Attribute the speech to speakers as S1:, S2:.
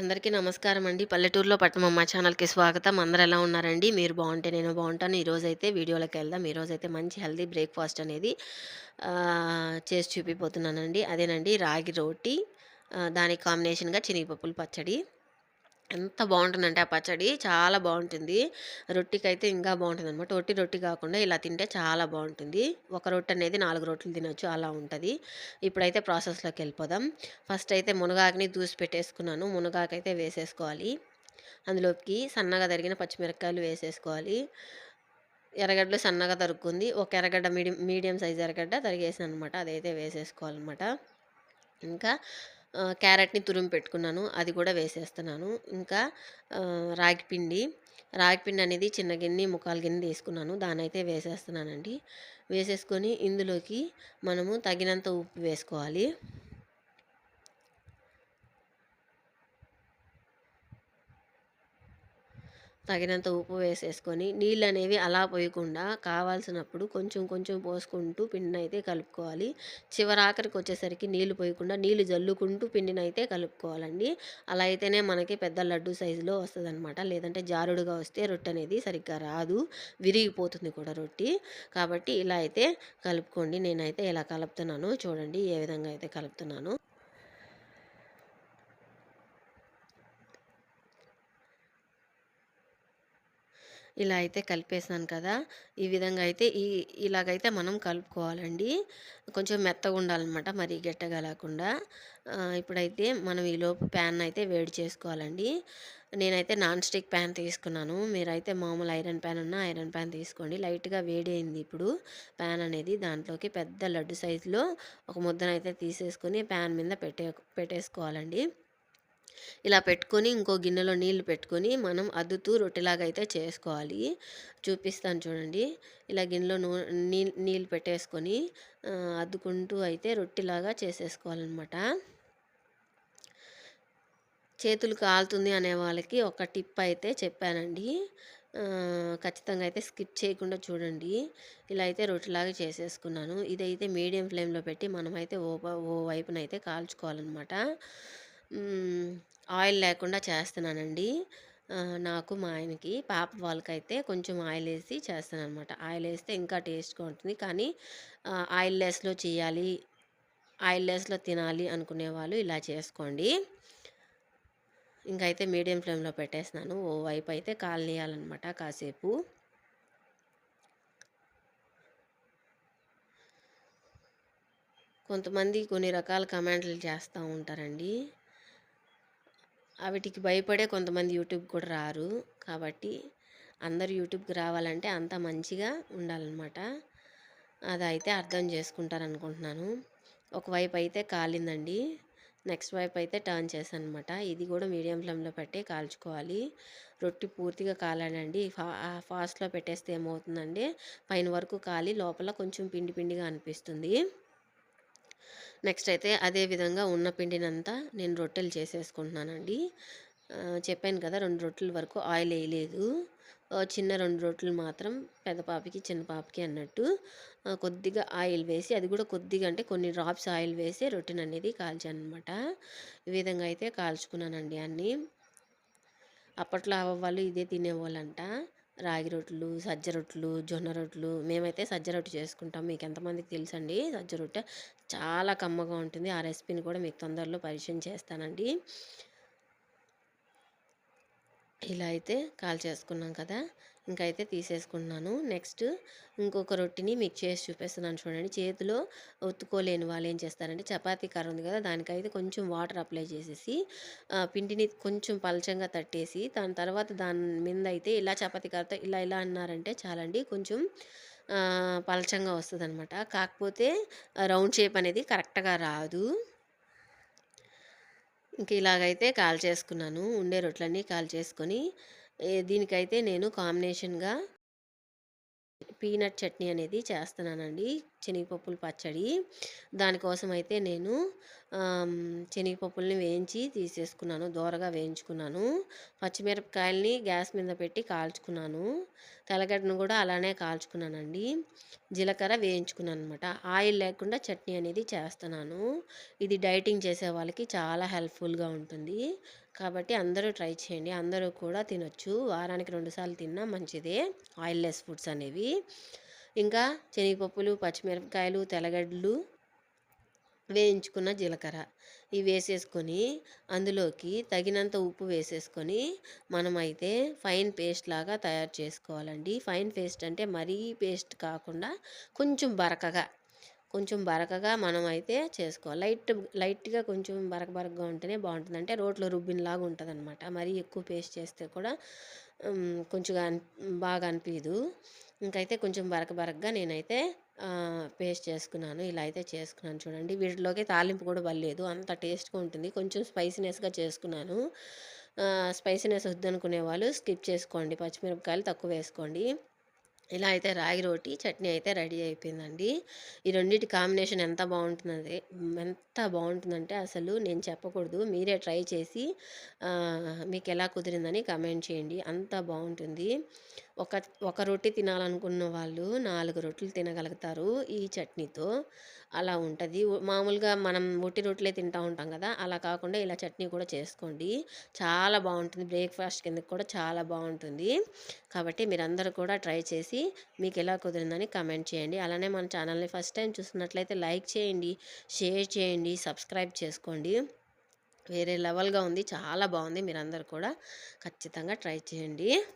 S1: అందరికీ నమస్కారం అండి. పల్లెటూరులో పట్టణమమ్మ ఛానల్కి స్వాగతం. అందరు ఎలా ఉన్నారండి? మీరు బాగుంటే నేను బాగుంటాను. ఈరోజైతే వీడియోలోకి వెళ్దాం. ఈరోజైతే మంచి హెల్దీ బ్రేక్ఫాస్ట్ అనేది చేసి చూపిపోతున్నానండి. అదేనండి రాగి రోటి దానికి కాంబినేషన్గా శనగపప్పుల పచ్చడి. ఎంత బాగుంటుందంటే ఆ పచ్చడి చాలా బాగుంటుంది. రొట్టికి అయితే ఇంకా బాగుంటుంది అనమాట ఒట్టి రొట్టి కాకుండా ఇలా తింటే చాలా బాగుంటుంది. ఒక రొట్టె అనేది నాలుగు రొట్టెలు తినొచ్చు అలా ఉంటుంది. ఇప్పుడైతే ప్రాసెస్లోకి వెళ్ళిపోదాం. ఫస్ట్ అయితే మునగాకుని దూసి పెట్టేసుకున్నాను. మునగాకు అయితే వేసేసుకోవాలి. అందులోకి సన్నగా తరిగిన పచ్చిమిరపకాయలు వేసేసుకోవాలి. ఎర్రగడ్డలు సన్నగా తరుక్కుంది. ఒక ఎర్రగడ్డ మీడియం మీడియం సైజ్ ఎర్రగడ్డ తరిగేసాను అనమాట అదైతే వేసేసుకోవాలన్నమాట. ఇంకా క్యారెట్ని తురిమి పెట్టుకున్నాను. అది కూడా వేసేస్తున్నాను. ఇంకా రాగిపిండి రాగి పిండి. రాగి పిండి అనేది చిన్న గిన్నె ముఖాల గిన్నె తీసుకున్నాను. దానైతే అయితే వేసేస్తున్నానండి. వేసేసుకొని ఇందులోకి మనము తగినంత ఉప్పు వేసుకోవాలి. తగినంత ఉప్పు వేసేసుకొని నీళ్ళు అనేవి అలా పోయకుండా కావాల్సినప్పుడు కొంచెం కొంచెం పోసుకుంటూ పిండిని అయితే కలుపుకోవాలి. చివరి ఆఖరికి వచ్చేసరికి నీళ్ళు పోయకుండా నీళ్ళు జల్లుకుంటూ పిండిని అయితే కలుపుకోవాలండి. అలా అయితేనే మనకి పెద్ద లడ్డు సైజులో వస్తుంది అనమాట లేదంటే జారుడుగా వస్తే రొట్టె అనేది సరిగ్గా రాదు. విరిగిపోతుంది కూడా రొట్టి. కాబట్టి ఇలా అయితే కలుపుకోండి. నేనైతే ఇలా కలుపుతున్నాను. చూడండి ఏ విధంగా అయితే కలుపుతున్నాను. ఇలా అయితే కలిపేసాను కదా! ఈ విధంగా అయితే ఈ ఇలాగైతే మనం కలుపుకోవాలండి. కొంచెం మెత్తగా ఉండాలన్నమాట మరీ గట్టిగా లేకుండా. ఇప్పుడైతే మనం ఈలోపు ప్యాన్ అయితే వేడి చేసుకోవాలండి. నేనైతే నాన్ స్టిక్ ప్యాన్ తీసుకున్నాను. మీరైతే మామూలు ఐరన్ ప్యాన్ ఉన్న ఐరన్ ప్యాన్ తీసుకోండి. లైట్గా వేడి అయింది ఇప్పుడు ప్యాన్ అనేది దాంట్లోకి పెద్ద లడ్డు సైజులో ఒక ముద్దనైతే తీసేసుకొని ప్యాన్ మీద పెట్టే పెట్టేసుకోవాలండి. ఇలా పెట్టుకొని ఇంకో గిన్నెలో నీళ్ళు పెట్టుకొని మనం అద్దుతూ రొట్టెలాగా అయితే చేసుకోవాలి. చూపిస్తాను చూడండి. ఇలా గిన్నెలో నూ నీళ్ళు పెట్టేసుకొని అద్దుకుంటూ అయితే రొట్టెలాగా చేసేసుకోవాలన్నమాట. చేతులు కాలుతుంది అనే వాళ్ళకి ఒక టిప్ అయితే చెప్పానండి. ఖచ్చితంగా అయితే స్కిప్ చేయకుండా చూడండి. ఇలా అయితే రొట్టెలాగా చేసేసుకున్నాను. ఇదైతే మీడియం ఫ్లేమ్లో పెట్టి మనమైతే ఓ ఓ వైపునైతే కాల్చుకోవాలన్నమాట. ఆయిల్ లేకుండా చేస్తున్నానండి. నాకు మా ఆయనకి పాప వాళ్ళకైతే కొంచెం ఆయిల్ వేసి చేస్తాను అనమాట ఆయిల్ వేస్తే ఇంకా టేస్ట్గా ఉంటుంది. కానీ ఆయిల్ లెస్లో చేయాలి ఆయిల్ లెస్లో తినాలి అనుకునే వాళ్ళు ఇలా చేసుకోండి. ఇంకైతే మీడియం ఫ్లేమ్లో పెట్టేసినాను ఓ వైపు అయితే కాలనీయాలన్నమాట కాసేపు. కొంతమంది కొన్ని రకాల కమెంట్లు చేస్తూ ఉంటారండి. వాటికి భయపడే కొంతమంది యూట్యూబ్ కూడా రారు. కాబట్టి అందరు యూట్యూబ్కి రావాలంటే అంత మంచిగా ఉండాలన్నమాట. అదైతే అర్థం చేసుకుంటారు అనుకుంటున్నాను ఒకవైపు అయితే కాలిందండి. నెక్స్ట్ వైపు అయితే టర్న్ చేశాను అనమాట ఇది కూడా మీడియం ఫ్లేమ్లో పెట్టి కాల్చుకోవాలి. రొట్టి పూర్తిగా కాలాలండి ఫా ఫాస్ట్లో పెట్టేస్తే ఏమవుతుందంటే పైన వరకు కాలి లోపల కొంచెం పిండి పిండిగా అనిపిస్తుంది. నెక్స్ట్ అయితే అదే విధంగా ఉన్న పిండినంతా నేను రొట్టెలు చేసేసుకుంటున్నానండి. చెప్పాను కదా రెండు రొట్టెల వరకు ఆయిల్ వేయలేదు. చిన్న రెండు రొట్టెలు మాత్రం పెద్ద పాపకి చిన్న పాపకి అన్నట్టు కొద్దిగా ఆయిల్ వేసి అది కూడా కొద్దిగా అంటే కొన్ని డ్రాప్స్ ఆయిల్ వేసి రొట్టెని అనేది కాల్చాను అనమాట ఈ విధంగా అయితే కాల్చుకున్నానండి అన్నీ. అప్పట్లో వాళ్ళు ఇదే తినేవాళ్ళంట. రాగి రొట్టెలు సజ్జ రొట్టెలు జొన్న రొట్టెలు మేమైతే సజ్జ రొట్టె చేసుకుంటాం. మీకు ఎంతమందికి తెలుసండి? సజ్జ రొట్టె చాలా కమ్మగా ఉంటుంది. ఆ రెసిపీని కూడా మీకు తొందరలో పరిచయం చేస్తానండి. ఇలా అయితే కాల్ చేసుకున్నాం కదా. ఇంకైతే అయితే తీసేసుకున్నాను. నెక్స్ట్ ఇంకొక రొట్టిని మీకు చేసి చూపిస్తున్నాను చూడండి. చేతిలో ఒత్తుకోలేని వాళ్ళు ఏం చేస్తారంటే చపాతీ కర్ర ఉంది కదా దానికైతే కొంచెం వాటర్ అప్లై చేసేసి పిండిని కొంచెం పలచంగా తట్టేసి దాని తర్వాత దాని మీద అయితే ఇలా చపాతీ కర్రతో ఇలా ఇలా అన్నారంటే చాలండి. కొంచెం పలచంగా వస్తుంది అనమాట కాకపోతే రౌండ్ షేప్ అనేది కరెక్ట్గా రాదు. ఇంక ఇలాగైతే కాల్ చేసుకున్నాను ఉండే రొట్లన్నీ కాల్ చేసుకొని దీనికైతే నేను కాంబినేషన్గా పీనట్ చట్నీ అనేది చేస్తున్నానండి. శనగపప్పుల పచ్చడి. దానికోసం అయితే నేను శనగపప్పుల్ని వేయించి తీసేసుకున్నాను. దోరగా వేయించుకున్నాను. పచ్చిమిరపకాయల్ని గ్యాస్ మీద పెట్టి కాల్చుకున్నాను. తెల్లగడ్డను కూడా అలానే కాల్చుకున్నానండి. జీలకర్ర వేయించుకున్నాను అనమాట ఆయిల్ లేకుండా చట్నీ అనేది చేస్తున్నాను. ఇది డైటింగ్ చేసే వాళ్ళకి చాలా హెల్ప్ఫుల్గా ఉంటుంది. కాబట్టి అందరూ ట్రై చేయండి. అందరూ కూడా తినొచ్చు. వారానికి రెండుసార్లు తిన్నా మంచిదే. ఆయిల్ లెస్ ఫుడ్స్ అనేవి. ఇంకా శనగపప్పులు పచ్చిమిరపకాయలు తెల్లగడ్డలు వేయించుకున్న జీలకర్ర. ఇవి వేసేసుకొని అందులోకి తగినంత ఉప్పు వేసేసుకొని మనమైతే ఫైన్ పేస్ట్ లాగా తయారు చేసుకోవాలండి. ఫైన్ పేస్ట్ అంటే మరీ పేస్ట్ కాకుండా కొంచెం బరకగా కొంచెం బరకగా మనం అయితే చేసుకోవాలి. లైట్ లైట్గా కొంచెం బరక బరకగా ఉంటేనే బాగుంటుంది. అంటే రోట్లో రుబ్బినలాగా ఉంటుంది అనమాట మరీ ఎక్కువ పేస్ట్ చేస్తే కూడా కొంచెంగా కొంచెం బాగా అనిపించదు ఇంకైతే కొంచెం బరక బరకగా నేనైతే పేస్ట్ చేసుకున్నాను. ఇలా అయితే చేసుకున్నాను చూడండి. వీటిలోకి తాలింపు కూడా పర్లేదు అంత టేస్ట్గా ఉంటుంది. కొంచెం స్పైసీనెస్గా చేసుకున్నాను. స్పైసీనెస్ వద్దనుకునే వాళ్ళు స్కిప్ చేసుకోండి. పచ్చిమిరపకాయలు తక్కువ వేసుకోండి. ఇలా అయితే రాగి రోటి చట్నీ అయితే రెడీ అయిపోయిందండి. ఈ రెండింటి కాంబినేషన్ ఎంత బాగుంటుంది ఎంత బాగుంటుందంటే అసలు నేను చెప్పకూడదు. మీరే ట్రై చేసి మీకు ఎలా కుదిరిందని కమెంట్ చేయండి. అంత బాగుంటుంది. ఒక ఒక రొట్టి తినాలనుకున్న వాళ్ళు నాలుగు రొట్టెలు తినగలుగుతారు ఈ చట్నీతో. అలా ఉంటుంది. మామూలుగా మనం ఒట్టి రొట్టెలే తింటూ ఉంటాం కదా అలా కాకుండా ఇలా చట్నీ కూడా చేసుకోండి. చాలా బాగుంటుంది. బ్రేక్ఫాస్ట్ కిందకి కూడా చాలా బాగుంటుంది. కాబట్టి మీరందరూ కూడా ట్రై చేసి మీకు ఎలా కుదిరిందని కమెంట్ చేయండి. అలానే మన ఛానల్ని ఫస్ట్ టైం చూస్తున్నట్లయితే లైక్ చేయండి షేర్ చేయండి సబ్స్క్రైబ్ చేసుకోండి. వేరే లెవెల్గా ఉంది చాలా బాగుంది. మీరందరూ కూడా ఖచ్చితంగా ట్రై చేయండి.